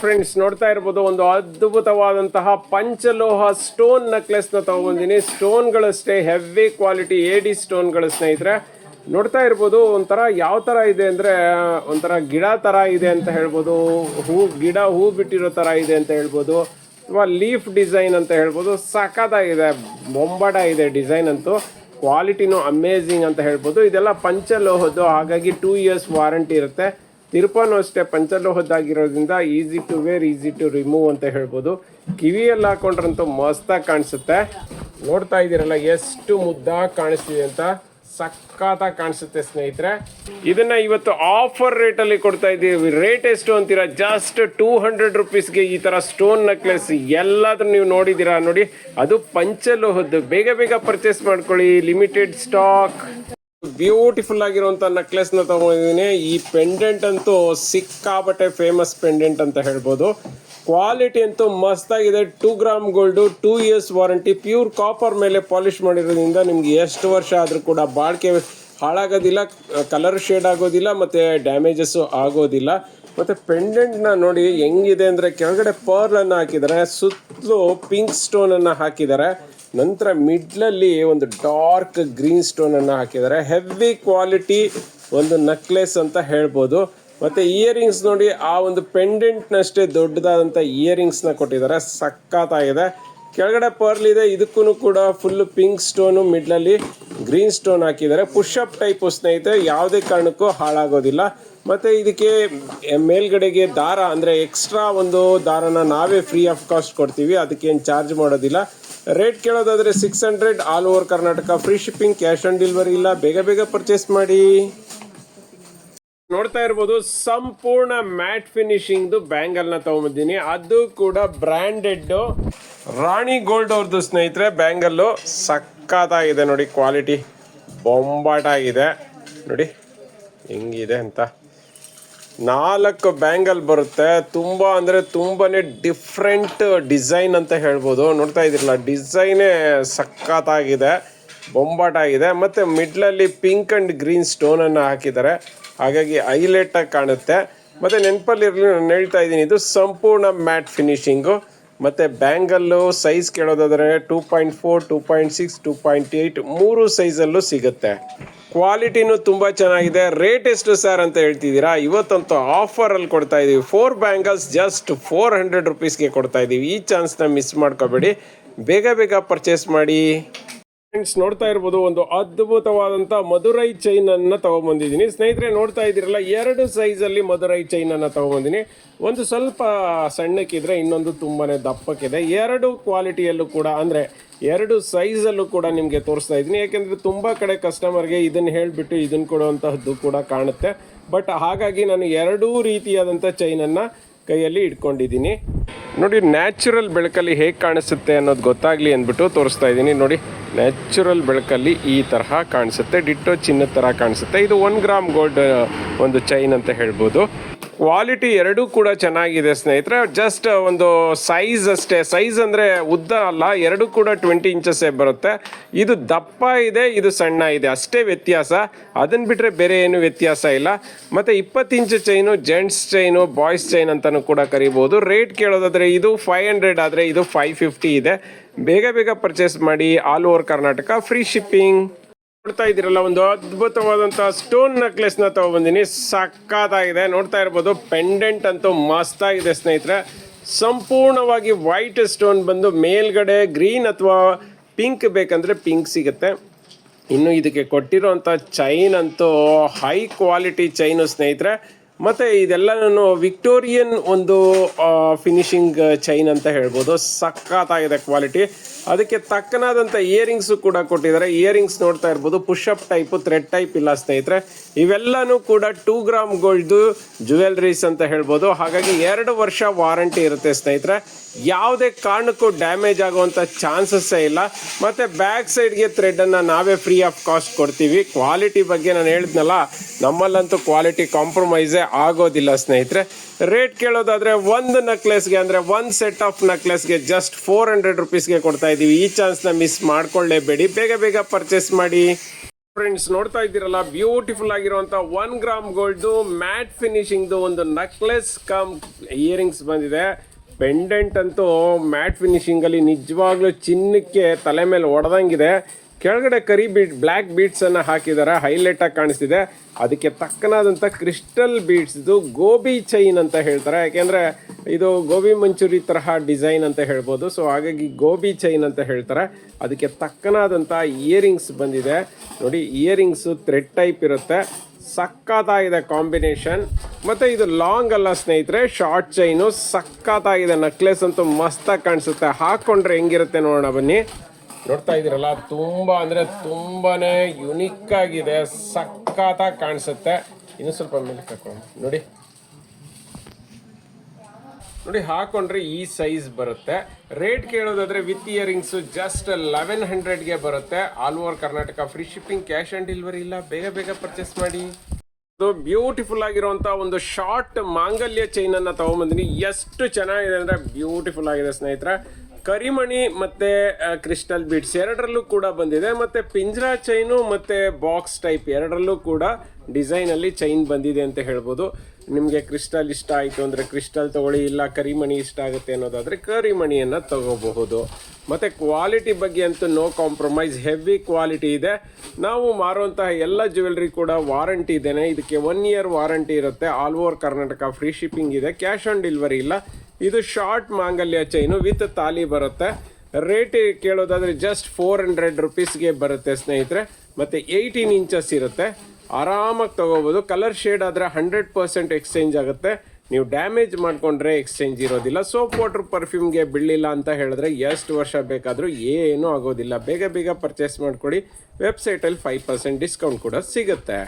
Friends ನೋಡ್ತಾ ಇರ್ಬೋದು, ಒಂದು ಅದ್ಭುತವಾದಂತಹ ಪಂಚಲೋಹ ಸ್ಟೋನ್ ನೆಕ್ಲೆಸ್ನ ತಗೊಂಡಿನಿ ಸ್ಟೋನ್ಗಳಷ್ಟೇ ಹೆವಿ ಕ್ವಾಲಿಟಿ ಎ ಡಿ ಸ್ಟೋನ್ಗಳು ಸ್ನೇಹಿತರೆ. ನೋಡ್ತಾ ಇರ್ಬೋದು, ಒಂಥರ ಯಾವ ತರ ಇದೆ ಅಂದ್ರೆ, ಒಂಥರ ಗಿಡ ತರ ಇದೆ ಅಂತ ಹೇಳ್ಬೋದು. ಹೂ, ಗಿಡ ಹೂ ಬಿಟ್ಟಿರೋ ತರ ಇದೆ ಅಂತ ಹೇಳ್ಬೋದು. ಅಥವಾ ಲೀಫ್ ಡಿಸೈನ್ ಅಂತ ಹೇಳ್ಬೋದು. ಸಖತ್ತಾಗಿದೆ ಬೊಂಬಡ ಇದೆ ಡಿಸೈನ್ ಅಂತೂ. ಕ್ವಾಲಿಟಿನೂ ಅಮೇಝಿಂಗ್ ಅಂತ ಹೇಳ್ಬೋದು. ಇದೆಲ್ಲ ಪಂಚಲೋಹದ್ದು, ಹಾಗಾಗಿ ಟೂ ಇಯರ್ಸ್ ವಾರಂಟಿ ಇರುತ್ತೆ. ತಿರುಪನು ಅಷ್ಟೇ ಪಂಚಲೋಹದ್ದಾಗಿರೋದ್ರಿಂದ easy to wear easy to remove ಅಂತ ಹೇಳ್ಬೋದು. ಕಿವಿಯಲ್ಲಿ ಹಾಕೊಂಡ್ರಂತೂ ಮಸ್ತಾಗಿ ಕಾಣಿಸುತ್ತೆ. ನೋಡ್ತಾ ಇದ್ದೀರಲ್ಲ, ಎಷ್ಟು ಮುದ್ದಾಗಿ ಕಾಣಿಸ್ತಿದೆ ಅಂತ ಸಖತ್ತಾಗಿ ಕಾಣಿಸುತ್ತೆ ಸ್ನೇಹಿತರೆ. ಇದನ್ನ ಇವತ್ತು ಆಫರ್ ರೇಟಲ್ಲಿ ಕೊಡ್ತಾ ಇದ್ದೀವಿ. ರೇಟ್ ಎಷ್ಟು ಅಂತೀರಾ? ಜಸ್ಟ್ ಟೂ ಹಂಡ್ರೆಡ್ ರುಪೀಸ್ಗೆ ಈ ತರ ಸ್ಟೋನ್ ನೆಕ್ಲೆಸ್ ಎಲ್ಲಾದ್ರೂ ನೀವು ನೋಡಿದ್ದೀರಾ? ನೋಡಿ, ಅದು ಪಂಚಲೋಹದ್ದು. ಬೇಗ ಬೇಗ ಪರ್ಚೇಸ್ ಮಾಡ್ಕೊಳ್ಳಿ. ಲಿಮಿಟೆಡ್ ಸ್ಟಾಕ್ ಬ್ಯೂಟಿಫುಲ್ ಆಗಿರುವಂತ ನೆಕ್ಲೆಸ್ನ ತಗೊಂಡಿದ್ದೀನಿ. ಈ ಪೆಂಡೆಂಟ್ ಅಂತೂ ಸಿಕ್ಕಾಪಟ್ಟೆ ಫೇಮಸ್ ಪೆಂಡೆಂಟ್ ಅಂತ ಹೇಳ್ಬೋದು. ಕ್ವಾಲಿಟಿ ಅಂತೂ ಮಸ್ತಾಗಿದೆ. Two gram gold two years warranty pure copper ಮೇಲೆ ಪಾಲಿಶ್ ಮಾಡಿರೋದ್ರಿಂದ ನಿಮ್ಗೆ ಎಷ್ಟು ವರ್ಷ ಆದರೂ ಕೂಡ ಬಾಳಿಕೆ ಹಾಳಾಗೋದಿಲ್ಲ ಕಲರ್ ಶೇಡ್ ಆಗೋದಿಲ್ಲ, ಮತ್ತು ಡ್ಯಾಮೇಜಸ್ಸು ಆಗೋದಿಲ್ಲ. ಮತ್ತು ಪೆಂಡೆಂಟ್ನ ನೋಡಿ ಹೆಂಗಿದೆ ಅಂದರೆ ಕೆಳಗಡೆ ಪರ್ಲನ್ನು ಹಾಕಿದ್ದಾರೆ, ಸುತ್ತಲೂ ಪಿಂಕ್ ಸ್ಟೋನನ್ನು ಹಾಕಿದ್ದಾರೆ. ನಂತರ ಮಿಡ್ಲಲ್ಲಿ ಒಂದು ಡಾರ್ಕ್ ಗ್ರೀನ್ ಸ್ಟೋನನ್ನು ಹಾಕಿದ್ದಾರೆ. ಹೆವಿ ಕ್ವಾಲಿಟಿ ಒಂದು ನಕ್ಲೆಸ್ ಅಂತ ಹೇಳ್ಬೋದು. ಮತ್ತು ಇಯರಿಂಗ್ಸ್ ನೋಡಿ, ಆ ಒಂದು ಪೆಂಡೆಂಟ್ನಷ್ಟೇ ದೊಡ್ಡದಾದಂಥ ಇಯರಿಂಗ್ಸ್ನ ಕೊಟ್ಟಿದ್ದಾರೆ. ಸಖತ್ತಾಗಿದೆ. ಕೆಳಗಡೆ ಪರ್ಲ್ ಇದೆ. ಇದಕ್ಕೂ ಕೂಡ ಫುಲ್ ಪಿಂಕ್ ಸ್ಟೋನು ಮಿಡ್ಲಲ್ಲಿ ಗ್ರೀನ್ ಸ್ಟೋನ್ ಹಾಕಿದ್ದಾರೆ. ಅಪ್ ಟೈಪ್ ಸ್ನೇಹಿತರೆ, ಯಾವುದೇ ಕಾರಣಕ್ಕೂ ಹಾಳಾಗೋದಿಲ್ಲ. ಮತ್ತು ಇದಕ್ಕೆ ಮೇಲ್ಗಡೆಗೆ ದಾರ ಅಂದರೆ ಎಕ್ಸ್ಟ್ರಾ ಒಂದು ದಾರನ ನಾವೇ ಫ್ರೀ ಆಫ್ ಕಾಸ್ಟ್ ಕೊಡ್ತೀವಿ. ಅದಕ್ಕೇನು ಚಾರ್ಜ್ ಮಾಡೋದಿಲ್ಲ. Rate ಕೇಳೋದಾದರೆ six hundred all over Karnataka free shipping cash on delivery ಇಲ್ಲ. ಬೇಗ ಬೇಗ ಪರ್ಚೇಸ್ ಮಾಡಿ. ನೋಡ್ತಾ ಇರ್ಬೋದು, ಸಂಪೂರ್ಣ ಮ್ಯಾಟ್ ಫಿನಿಶಿಂಗ್ದು ಬ್ಯಾಂಗಲ್ನ ತಗೊಂಬಿದ್ದೀನಿ ಅದು ಕೂಡ ಬ್ರ್ಯಾಂಡೆಡ್ ರಾಣಿ ಗೋಲ್ಡ್ ಅವ್ರದ್ದು ಸ್ನೇಹಿತರೆ ಬ್ಯಾಂಗಲ್ಲು ಸಖತ್ತಾಗಿದೆ ನೋಡಿ ಕ್ವಾಲಿಟಿ ಬೊಂಬಾಟ ಆಗಿದೆ ನೋಡಿ, ಹೆಂಗಿದೆ ಅಂತ. ನಾಲ್ಕು ಬ್ಯಾಂಗಲ್ ಬರುತ್ತೆ. ತುಂಬ ಅಂದರೆ ತುಂಬಾನೇ ಡಿಫ್ರೆಂಟ್ ಡಿಸೈನ್ ಅಂತ ಹೇಳ್ಬೋದು. ನೋಡ್ತಾ ಇದ್ದಿರಲ್ಲ ಡಿಸೈನೇ ಸಖತ್ತಾಗಿದೆ, ಬೊಂಬಾಟಾಗಿದೆ. ಮತ್ತು ಮಿಡ್ಲಲ್ಲಿ ಪಿಂಕ್ ಆ್ಯಂಡ್ ಗ್ರೀನ್ ಸ್ಟೋನನ್ನು ಹಾಕಿದ್ದಾರೆ. ಹಾಗಾಗಿ ಹೈಲೈಟ್ ಆಗಿ ಕಾಣುತ್ತೆ. ಮತ್ತು ನೆನಪಲ್ಲಿರಲಿ ನಾನು ಹೇಳ್ತಾ ಇದ್ದೀನಿ, ಇದು ಸಂಪೂರ್ಣ ಮ್ಯಾಟ್ ಫಿನಿಶಿಂಗು ಮತ್ತು bangle size ಕೇಳೋದಾದರೆ two point four two point six two point eight ಮೂರು ಸೈಜಲ್ಲೂ ಸಿಗುತ್ತೆ. ಕ್ವಾಲಿಟಿನೂ ತುಂಬ ಚೆನ್ನಾಗಿದೆ. ರೇಟ್ ಎಷ್ಟು ಸರ್ ಅಂತ ಹೇಳ್ತಿದ್ದೀರಾ? ಇವತ್ತಂತೂ ಆಫರಲ್ಲಿ ಕೊಡ್ತಾ ಇದ್ದೀವಿ four bangles just four hundred ರುಪೀಸ್ಗೆ ಕೊಡ್ತಾ ಇದ್ದೀವಿ ಈ ಚಾನ್ಸ್ನ ಮಿಸ್ ಮಾಡ್ಕೋಬೇಡಿ. ಬೇಗ ಬೇಗ ಪರ್ಚೇಸ್ ಮಾಡಿ. ಫ್ರೆಂಡ್ಸ್, ನೋಡ್ತಾ ಇರ್ಬೋದು, ಒಂದು ಅದ್ಭುತವಾದಂಥ ಮಧುರೈ ಚೈನ್ ಅನ್ನು ತಗೊಂಬಂದಿದ್ದೀನಿ. ಸ್ನೇಹಿತರೆ, ನೋಡ್ತಾ ಇದ್ದೀರಲ್ಲ, ಎರಡು ಸೈಜಲ್ಲಿ ಮಧುರೈ ಚೈನ್ ಅನ್ನು ತಗೊಂಬಂದಿನಿ. ಒಂದು ಸ್ವಲ್ಪ ಸಣ್ಣಕ್ಕಿದ್ರೆ ಇನ್ನೊಂದು ತುಂಬಾ ದಪ್ಪಕ್ಕಿದೆ. ಎರಡು ಕ್ವಾಲಿಟಿಯಲ್ಲೂ ಕೂಡ, ಅಂದರೆ ಎರಡು ಸೈಜಲ್ಲೂ ಕೂಡ ನಿಮಗೆ ತೋರಿಸ್ತಾ ಇದ್ದೀನಿ. ಯಾಕೆಂದರೆ ತುಂಬ ಕಡೆ ಕಸ್ಟಮರ್ಗೆ ಇದನ್ನು ಹೇಳಿಬಿಟ್ಟು ಇದನ್ನು ಕೊಡುವಂತಹದ್ದು ಕೂಡ ಕಾಣುತ್ತೆ. ಬಟ್ ಹಾಗಾಗಿ ನಾನು ಎರಡೂ ರೀತಿಯಾದಂಥ ಚೈನನ್ನು ಕೈಯಲ್ಲಿ ಇಟ್ಕೊಂಡಿದ್ದೀನಿ. ನೋಡಿ ನ್ಯಾಚುರಲ್ ಬೆಳಕಲ್ಲಿ ಹೇಗೆ ಕಾಣಿಸುತ್ತೆ ಅನ್ನೋದು ಗೊತ್ತಾಗಲಿ ಅಂದ್ಬಿಟ್ಟು ತೋರಿಸ್ತಾ ಇದ್ದೀನಿ. ನೋಡಿ ನ್ಯಾಚುರಲ್ ಬೆಳಕಲ್ಲಿ ಈ ತರಹ ಕಾಣಿಸುತ್ತೆ. ಡಿಟ್ಟೋ ಚಿನ್ನದ ಥರ ಕಾಣಿಸುತ್ತೆ. ಇದು ಒನ್ ಗ್ರಾಮ್ ಗೋಲ್ಡ್ ಒಂದು ಚೈನ್ ಅಂತ ಹೇಳ್ಬೋದು. ಕ್ವಾಲಿಟಿ ಎರಡೂ ಕೂಡ ಚೆನ್ನಾಗಿದೆ, ಸ್ನೇಹಿತರೆ. ಜಸ್ಟ್ ಒಂದು ಸೈಜ್ ಅಷ್ಟೇ. ಸೈಜ್ ಅಂದರೆ ಉದ್ದ ಅಲ್ಲ, ಎರಡು ಕೂಡ ಟ್ವೆಂಟಿ ಇಂಚಸ್ಸೇ ಬರುತ್ತೆ. ಇದು ದಪ್ಪ ಇದೆ, ಇದು ಸಣ್ಣ ಇದೆ. ಅಷ್ಟೇ ವ್ಯತ್ಯಾಸ. ಅದನ್ನು ಬಿಟ್ಟರೆ ಬೇರೆ ಏನು ವ್ಯತ್ಯಾಸ ಇಲ್ಲ. ಮತ್ತು ಇಪ್ಪತ್ತು inch chain gents chain boys chain ಅಂತಲೂ ಕೂಡ ಕರಿಬೋದು. ರೇಟ್ ಕೇಳೋದಾದರೆ ಇದು ಫೈವ್ ಹಂಡ್ರೆಡ್ ಆದರೆ ಇದು ಫೈವ್ ಫಿಫ್ಟಿ ಇದೆ. ಬೇಗ ಬೇಗ ಪರ್ಚೇಸ್ ಮಾಡಿ all over Karnataka free shipping ನೋಡ್ತಾ ಇದ್ದೀರಲ್ಲ, ಒಂದು ಅದ್ಭುತವಾದಂತ ಸ್ಟೋನ್ ನೆಕ್ಲೆಸ್ನ ತಗೊಬಂದಿನಿ ಸಕ್ಕತ್ತಾಗಿದೆ ನೋಡ್ತಾ ಇರ್ಬೋದು ಪೆಂಡೆಂಟ್ ಅಂತೂ ಮಸ್ತಾಗಿದೆ ಸ್ನೇಹಿತರೆ. ಸಂಪೂರ್ಣವಾಗಿ ವೈಟ್ ಸ್ಟೋನ್ ಬಂದು ಮೇಲ್ಗಡೆ ಗ್ರೀನ್ ಅಥವಾ ಪಿಂಕ್ ಬೇಕಂದ್ರೆ ಪಿಂಕ್ ಸಿಗುತ್ತೆ. ಇನ್ನು ಇದಕ್ಕೆ ಕೊಟ್ಟಿರೋಂಥ ಚೈನ್ ಅಂತೂ ಹೈ ಕ್ವಾಲಿಟಿ ಚೈನು ಸ್ನೇಹಿತರೆ. ಮತ್ತು ಇದೆಲ್ಲನೂ ವಿಕ್ಟೋರಿಯನ್ ಒಂದು ಫಿನಿಶಿಂಗ್ ಚೈನ್ ಅಂತ ಹೇಳ್ಬೋದು. ಸಕ್ಕತ್ತಾಗಿದೆ ಕ್ವಾಲಿಟಿ ಅದಕ್ಕೆ ತಕ್ಕನಾದಂಥ ಇಯರಿಂಗ್ಸು ಕೂಡ ಕೊಟ್ಟಿದ್ದಾರೆ. ಇಯರಿಂಗ್ಸ್ ನೋಡ್ತಾ ಇರ್ಬೋದು ಪುಷಪ್ ಟೈಪು ಥ್ರೆಡ್ ಟೈಪ್ ಇಲ್ಲ ಸ್ನೇಹಿತರೆ. ಇವೆಲ್ಲನೂ ಕೂಡ ಟೂ ಗ್ರಾಮ್ ಗೋಲ್ಡ್ದು ಜುವೆಲ್ರೀಸ್ ಅಂತ ಹೇಳ್ಬೋದು. ಹಾಗಾಗಿ ಎರಡು ವರ್ಷ ವಾರಂಟಿ ಇರುತ್ತೆ ಸ್ನೇಹಿತರೆ. ಯಾವುದೇ ಕಾರಣಕ್ಕೂ ಡ್ಯಾಮೇಜ್ ಆಗುವಂಥ ಚಾನ್ಸಸ್ಸೇ ಇಲ್ಲ. ಮತ್ತು ಬ್ಯಾಕ್ ಸೈಡ್ಗೆ ಥ್ರೆಡನ್ನು ನಾವೇ ಫ್ರೀ ಆಫ್ ಕಾಸ್ಟ್ ಕೊಡ್ತೀವಿ. ಕ್ವಾಲಿಟಿ ಬಗ್ಗೆ ನಾನು ಹೇಳಿದ್ನಲ್ಲ, ನಮ್ಮಲ್ಲಂತೂ ಕ್ವಾಲಿಟಿ ಕಾಂಪ್ರಮೈಸೇ ಆಗೋದಿಲ್ಲ ಸ್ನೇಹಿತರೆ. ರೇಟ್ ಕೇಳೋದಾದರೆ ಒಂದು ನೆಕ್ಲೆಸ್ಗೆ ಅಂದರೆ, ಒಂದು ಸೆಟ್ ಆಫ್ ನೆಕ್ಲೆಸ್ಗೆ ಜಸ್ಟ್ ಫೋರ್ ಹಂಡ್ರೆಡ್ ರುಪೀಸ್ಗೆ ಕೊಡ್ತಾ ಇದ್ದೀವಿ. ಈ ಚಾನ್ಸ್ನ ಮಿಸ್ ಮಾಡ್ಕೊಳ್ಳೇಬೇಡಿ. ಬೇಗ ಬೇಗ ಪರ್ಚೇಸ್ ಮಾಡಿ. ಫ್ರೆಂಡ್ಸ್ ನೋಡ್ತಾ ಇದ್ದೀರಲ್ಲ ಬ್ಯೂಟಿಫುಲ್ ಆಗಿರುವಂತ ಒನ್ ಗ್ರಾಮ್ ಗೋಲ್ಡ್ ಮ್ಯಾಟ್ ಫಿನಿಶಿಂಗ್ದು ಒಂದು ನಕ್ಲೆಸ್ ಕಮ್ ಇಯರಿಂಗ್ಸ್ ಬಂದಿದೆ. ಪೆಂಡೆಂಟ್ ಅಂತೂ ಮ್ಯಾಟ್ ಫಿನಿಶಿಂಗ್ ಅಲ್ಲಿ ನಿಜವಾಗ್ಲೂ ಚಿನ್ನಕ್ಕೆ ತಲೆ ಮೇಲೆ ಒಡೆದಂಗಿದೆ. ಕೆಳಗಡೆ ಕರಿ ಬೀಟ್ ಬ್ಲ್ಯಾಕ್ ಬೀಟ್ಸ್ ಅನ್ನ ಹಾಕಿದ್ದಾರೆ. ಹೈಲೈಟ್ ಆಗಿ ಕಾಣಿಸ್ತಿದೆ. ಅದಕ್ಕೆ ತಕ್ಕನಾದಂಥ ಕ್ರಿಸ್ಟಲ್ ಬೀಟ್ಸ್ದು ಗೋಬಿ ಚೈನ್ ಅಂತ ಹೇಳ್ತಾರೆ. ಯಾಕೆಂದ್ರೆ ಇದು ಗೋಬಿ ಮಂಚೂರಿ ತರಹ ಡಿಸೈನ್ ಅಂತ ಹೇಳ್ಬೋದು. ಸೊ ಹಾಗಾಗಿ ಗೋಬಿ ಚೈನ್ ಅಂತ ಹೇಳ್ತಾರೆ. ಅದಕ್ಕೆ ತಕ್ಕನಾದಂಥ ಇಯರಿಂಗ್ಸ್ ಬಂದಿದೆ. ನೋಡಿ ಇಯರಿಂಗ್ಸ್ ಥ್ರೆಡ್ ಟೈಪ್ ಇರುತ್ತೆ. ಸಕ್ಕತ್ತಾಗಿದೆ ಕಾಂಬಿನೇಷನ್. ಮತ್ತು ಇದು ಲಾಂಗ್ ಅಲ್ಲ ಸ್ನೇಹಿತರೆ ಶಾರ್ಟ್ ಚೈನು ಸಕ್ಕತ್ತಾಗಿದೆ ನಕ್ಲೆಸ್ ಅಂತೂ ಮಸ್ತಾಗಿ ಕಾಣಿಸುತ್ತೆ. ಹಾಕ್ಕೊಂಡ್ರೆ ಹೆಂಗಿರುತ್ತೆ ನೋಡೋಣ ಬನ್ನಿ. ನೋಡ್ತಾ ಇದ್ದೀರಲ್ಲ, ತುಂಬ ಅಂದರೆ ತುಂಬಾ ಯುನಿಕ್ ಆಗಿದೆ. ಸಕ್ಕತ್ತಾಗಿ ಕಾಣಿಸುತ್ತೆ. ಇನ್ನು ಸ್ವಲ್ಪ ಮೇಲೆ ಕರ್ಕೊಂಡು ನೋಡಿ. ನೋಡಿ ಹಾಕೊಂಡ್ರೆ ಈ ಸೈಜ್ ಬರುತ್ತೆ. ರೇಟ್ ಕೇಳೋದಾದ್ರೆ ವಿತ್ ಇಯರಿಂಗ್ಸ್ ಜಸ್ಟ್ ಲೆವೆನ್ ಹಂಡ್ರೆಡ್ಗೆ ಬರುತ್ತೆ. All over Karnataka free shipping cash on delivery ಇಲ್ಲ. ಬೇಗ ಬೇಗ ಪರ್ಚೇಸ್ ಮಾಡಿ. ಬ್ಯೂಟಿಫುಲ್ ಆಗಿರುವಂತ ಒಂದು ಶಾರ್ಟ್ ಮಾಂಗಲ್ಯ ಚೈನ್ ಅನ್ನ ತಗೊಂಡ್ಬಂದಿನಿ ಎಷ್ಟು ಚೆನ್ನಾಗಿದೆ ಅಂದ್ರೆ ಬ್ಯೂಟಿಫುಲ್ ಆಗಿದೆ ಸ್ನೇಹಿತರ. ಕರಿಮಣಿ ಮತ್ತೆ ಕ್ರಿಸ್ಟಲ್ ಬೀಡ್ಸ್ ಎರಡರಲ್ಲೂ ಕೂಡ ಬಂದಿದೆ. ಮತ್ತೆ ಪಿಂಜ್ರಾ ಚೈನು ಮತ್ತೆ ಬಾಕ್ಸ್ ಟೈಪ್ ಎರಡರಲ್ಲೂ ಕೂಡ ಡಿಸೈನ್ ಅಲ್ಲಿ ಚೈನ್ ಬಂದಿದೆ ಅಂತ ಹೇಳ್ಬೋದು. ನಿಮಗೆ ಕ್ರಿಸ್ಟಲ್ ಇಷ್ಟ ಆಯಿತು ಅಂದರೆ ಕ್ರಿಸ್ಟಲ್ ತಗೊಳ್ಳಿ, ಇಲ್ಲ ಕರಿಮಣಿ ಇಷ್ಟ ಆಗುತ್ತೆ ಅನ್ನೋದಾದರೆ ಕರಿಮಣಿಯನ್ನು ತಗೋಬಹುದು. ಮತ್ತು ಕ್ವಾಲಿಟಿ ಬಗ್ಗೆ ಅಂತೂ ನೋ ಕಾಂಪ್ರಮೈಸ್ ಹೆವಿ ಕ್ವಾಲಿಟಿ ಇದೆ. ನಾವು ಮಾರುವಂತಹ ಎಲ್ಲ ಜ್ಯುವೆಲ್ರಿ ಕೂಡ ವಾರಂಟಿ ಇದ್ದೇನೆ ಇದಕ್ಕೆ ಒನ್ ಇಯರ್ ವಾರಂಟಿ ಇರುತ್ತೆ. All over Karnataka free shipping ಇದೆ. ಕ್ಯಾಶ್ ಆನ್ ಡೆಲಿವರಿ ಇಲ್ಲ. ಇದು ಶಾರ್ಟ್ ಮಾಂಗಲ್ಯ ಚೈನು ವಿತ್ ತಾಲಿ ಬರುತ್ತೆ. ರೇಟ್ ಕೇಳೋದಾದ್ರೆ ಜಸ್ಟ್ ಫೋರ್ ಹಂಡ್ರೆಡ್ ರುಪೀಸ್ಗೆ ಬರುತ್ತೆ ಸ್ನೇಹಿತರೆ. ಮತ್ತು ಏಯ್ಟೀನ್ ಇಂಚಸ್ ಇರುತ್ತೆ. ಆರಾಮಾಗಿ ತಗೋಬೋದು. ಕಲರ್ ಶೇಡ್ ಆದರೆ ಹಂಡ್ರೆಡ್ ಪರ್ಸೆಂಟ್ ಎಕ್ಸ್ಚೇಂಜ್ ಆಗುತ್ತೆ. ನೀವು ಡ್ಯಾಮೇಜ್ ಮಾಡ್ಕೊಂಡ್ರೆ ಎಕ್ಸ್ಚೇಂಜ್ ಇರೋದಿಲ್ಲ. ಸೋಪ್ ವಾಟರ್ ಪರ್ಫ್ಯೂಮ್ಗೆ ಬೀಳಿಲ್ಲ ಅಂತ ಹೇಳಿದ್ರೆ ಎಷ್ಟು ವರ್ಷ ಬೇಕಾದರೂ ಏನೂ ಆಗೋದಿಲ್ಲ. ಬೇಗ ಬೇಗ ಪರ್ಚೇಸ್ ಮಾಡಿಕೊಡಿ. ವೆಬ್ಸೈಟಲ್ಲಿ ಫೈವ್ ಪರ್ಸೆಂಟ್ ಡಿಸ್ಕೌಂಟ್ ಕೂಡ ಸಿಗುತ್ತೆ.